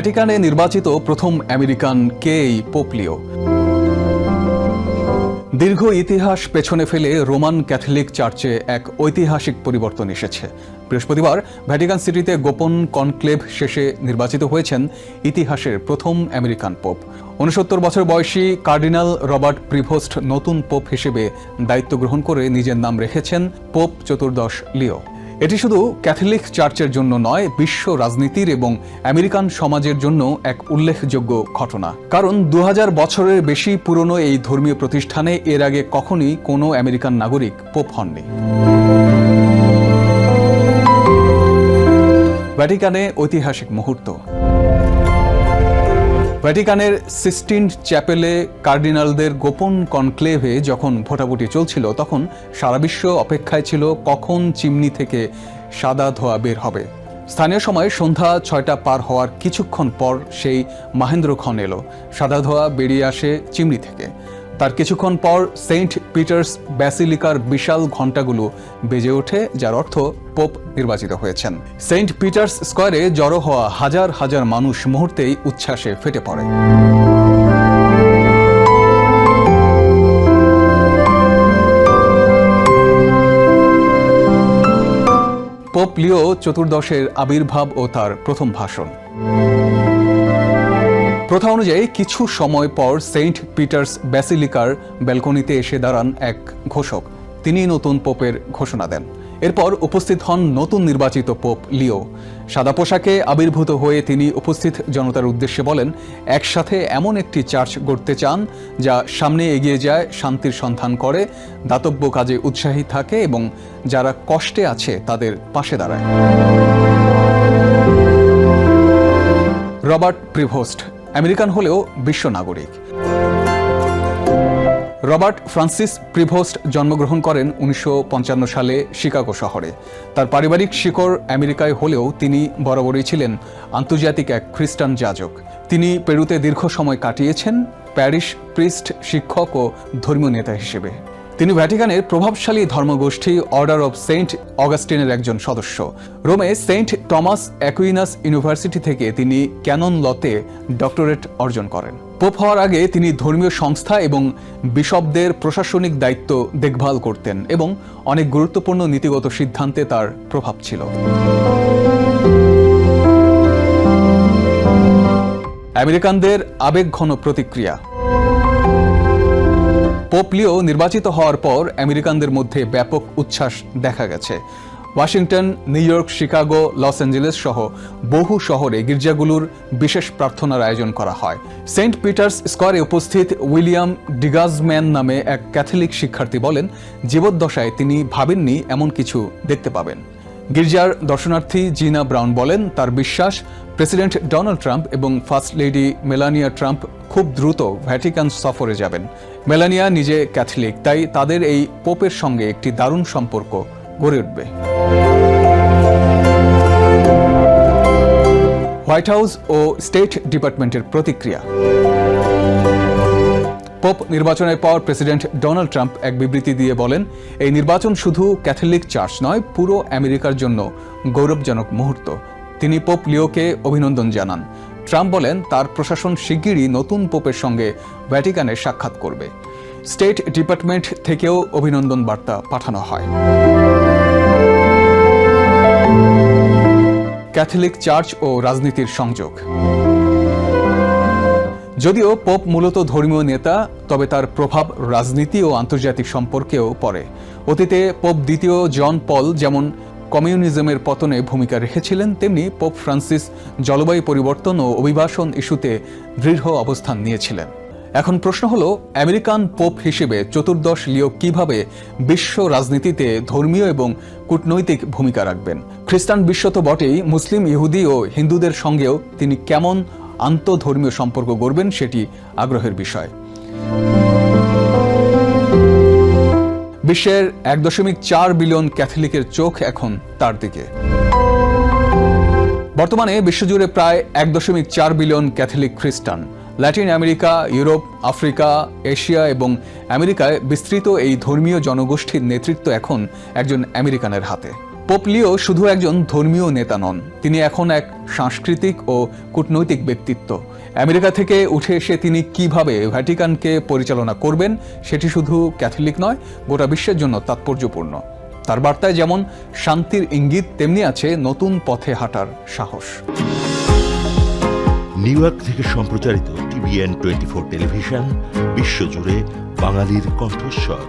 ভ্যাটিকানে নির্বাচিত প্রথম আমেরিকান কে পোপলিও? দীর্ঘ ইতিহাস পেছনে ফেলে রোমান ক্যাথলিক চার্চে এক ঐতিহাসিক পরিবর্তন এসেছে। বৃহস্পতিবার ভ্যাটিকান সিটিতে গোপন কনক্লেভ শেষে নির্বাচিত হয়েছেন ইতিহাসের প্রথম আমেরিকান পোপ। উনসত্তর বছর বয়সী কার্ডিনাল রবার্ট প্রিভোস্ট নতুন পোপ হিসেবে দায়িত্ব গ্রহণ করে নিজের নাম রেখেছেন পোপ চতুর্দশ লিও। এটি শুধু ক্যাথলিক চার্চের জন্য নয়, বিশ্ব রাজনীতির এবং আমেরিকান সমাজের জন্য এক উল্লেখযোগ্য ঘটনা। কারণ দু হাজার বছরের বেশি পুরনো এই ধর্মীয় প্রতিষ্ঠানে এর আগে কখনই কোনো আমেরিকান নাগরিক পোপ হননি। ভ্যাটিকানে ঐতিহাসিক মুহূর্ত। ভ্যাটিকানের সিস্টিন চ্যাপেলে কার্ডিনালদের গোপন কনক্লেভে যখন ভোটাভুটি চলছিল, তখন সারা বিশ্ব অপেক্ষায় ছিল কখন চিমনি থেকে সাদা ধোয়া বের হবে। স্থানীয় সময় সন্ধ্যা ছয়টা পার হওয়ার কিছুক্ষণ পর সেই মাহেন্দ্রক্ষণ এলো। সাদা ধোয়া বেরিয়ে আসে চিমনি থেকে। তার কিছুক্ষণ পর সেন্ট পিটার্স ব্যাসিলিকার বিশাল ঘণ্টাগুলো বেজে ওঠে, যার অর্থ পোপ নির্বাচিত হয়েছেন। সেন্ট পিটার্স স্কোয়ারে জড়ো হওয়া হাজার হাজার মানুষ মুহূর্তেই উচ্ছ্বাসে ফেটে পড়ে। পোপ লিও চতুর্দশের আবির্ভাব ও তার প্রথম ভাষণ। প্রথা অনুযায়ী কিছু সময় পর সেন্ট পিটার্স ব্যাসিলিকার ব্যালকনিতে এসে দাঁড়ান এক ঘোষক। তিনি নতুন পোপের ঘোষণা দেন। এরপর উপস্থিত হন নতুন নির্বাচিত পোপ লিও। সাদা পোশাকে আবির্ভূত হয়ে তিনি উপস্থিত জনতার উদ্দেশ্যে বলেন, একসাথে এমন একটি চার্চ গড়তে চান, যা সামনে এগিয়ে যায়, শান্তির সন্ধান করে, দাতব্য কাজে উৎসাহী থাকে এবং যারা কষ্টে আছে তাদের পাশে দাঁড়ায়। রবার্ট প্রিভোস্ট আমেরিকান হলেও বিশ্ব নাগরিক। রবার্ট ফ্রান্সিস প্রিভোস্ট জন্মগ্রহণ করেন উনিশশো পঞ্চান্ন সালে শিকাগো শহরে। তার পারিবারিক শিকড় আমেরিকায় হলেও তিনি বরাবরই ছিলেন আন্তর্জাতিক এক খ্রিস্টান যাজক। তিনি পেরুতে দীর্ঘ সময় কাটিয়েছেন প্যারিস প্রিস্ট শিক্ষক ও ধর্মীয় নেতা হিসেবে। তিনি ভ্যাটিকানের প্রভাবশালী ধর্মগোষ্ঠী অর্ডার অব সেন্ট অগাস্টিনের একজন সদস্য। রোমে সেন্ট টমাস অ্যাকুইনাস ইউনিভার্সিটি থেকে তিনি ক্যানন লতে ডক্টরেট অর্জন করেন। পোপ হওয়ার আগে তিনি ধর্মীয় সংস্থা এবং বিশপদের প্রশাসনিক দায়িত্ব দেখভাল করতেন এবং অনেক গুরুত্বপূর্ণ নীতিগত সিদ্ধান্তে তার প্রভাব ছিল। আমেরিকানদের আবেগঘন প্রতিক্রিয়া। পোপলিও নির্বাচিত হওয়ার পর আমেরিকানদের মধ্যে ব্যাপক উচ্ছ্বাস দেখা গেছে। Washington, New York, Chicago, Los Angeles সহ বহু শহরে গির্জাগুলোর বিশেষ প্রার্থনার আয়োজন করা হয়। সেন্ট পিটার্স স্কোয়ারে উপস্থিত উইলিয়াম ডিগাজম্যান নামে এক ক্যাথলিক শিক্ষার্থী বলেন, জীবদ্দশায় তিনি ভাবেননি এমন কিছু দেখতে পাবেন। গির্জার দর্শনার্থী জিনা ব্রাউন বলেন, তার বিশ্বাস, প্রেসিডেন্ট ডোনাল্ড ট্রাম্প এবং ফার্স্ট লেডি মেলানিয়া ট্রাম্প খুব দ্রুত ভ্যাটিকান সফরে যাবেন। মেলানিয়া নিজে ক্যাথলিক, তাই তাদের এই পোপের সঙ্গে একটি দারুণ সম্পর্ক গড়ে উঠবে। হোয়াইট হাউস ও স্টেট ডিপার্টমেন্টের প্রতিক্রিয়া। পোপ নির্বাচনের পর প্রেসিডেন্ট ডোনাল্ড ট্রাম্প এক বিবৃতি দিয়ে বলেন, এই নির্বাচন শুধু ক্যাথলিক চার্চ নয়, পুরো আমেরিকার জন্য গৌরবজনক মুহূর্ত। তিনি পোপ লিওকে অভিনন্দন জানান। ট্রাম্প বলেন, তার প্রশাসন শিগগিরই নতুন পোপের সঙ্গে ভ্যাটিকানে সাক্ষাৎ করবে। স্টেট ডিপার্টমেন্ট থেকেও অভিনন্দন বার্তা পাঠানো হয়। ক্যাথলিক চার্চ ও রাজনীতির সংযোগ। যদিও পোপ মূলত ধর্মীয় নেতা, তবে তার প্রভাব রাজনীতি ও আন্তর্জাতিক সম্পর্কেও পড়ে। অতীতে পোপ দ্বিতীয় জন পল যেমন কমিউনিজমের পতনে ভূমিকা রেখেছিলেন, তেমনি পোপ ফ্রান্সিস জলবায়ু পরিবর্তন ও অভিবাসন ইস্যুতে দৃঢ় অবস্থান নিয়েছিলেন। এখন প্রশ্ন হলো, আমেরিকান পোপ হিসেবে চতুর্দশ লিও কীভাবে বিশ্ব রাজনীতিতে ধর্মীয় এবং কূটনৈতিক ভূমিকা রাখবেন? খ্রিস্টান বিশ্ব তো বটেই, মুসলিম, ইহুদি ও হিন্দুদের সঙ্গেও তিনি কেমন আন্তধর্মীয় সম্পর্ক গড়বেন সেটি আগ্রহের বিষয়। বিশ্বের এক দশমিক চার বিলিয়ন ক্যাথলিকের চোখ এখন তার দিকে। বর্তমানে বিশ্বজুড়ে প্রায় এক দশমিক চার বিলিয়ন ক্যাথলিক খ্রিস্টান। Latin America, Europe, Africa, Asia এবং আমেরিকায় বিস্তৃত এই ধর্মীয় জনগোষ্ঠীর নেতৃত্ব এখন একজন আমেরিকানের হাতে। পোপ লিও শুধু একজন ধর্মীয় নেতা নন, তিনি এখন এক সাংস্কৃতিক ও কূটনৈতিক ব্যক্তিত্ব। আমেরিকা থেকে উঠে এসে তিনি কীভাবে ভ্যাটিকানকে পরিচালনা করবেন, সেটি শুধু ক্যাথলিক নয়, গোটা বিশ্বের জন্য তাৎপর্যপূর্ণ। তার বার্তায় যেমন শান্তির ইঙ্গিত, তেমনি আছে নতুন পথে হাঁটার সাহস। নিউ ইয়র্ক থেকে সম্প্রচারিত টিভিএন টোয়েন্টি ফোর টেলিভিশন, বিশ্বজুড়ে বাঙালির কণ্ঠস্বর।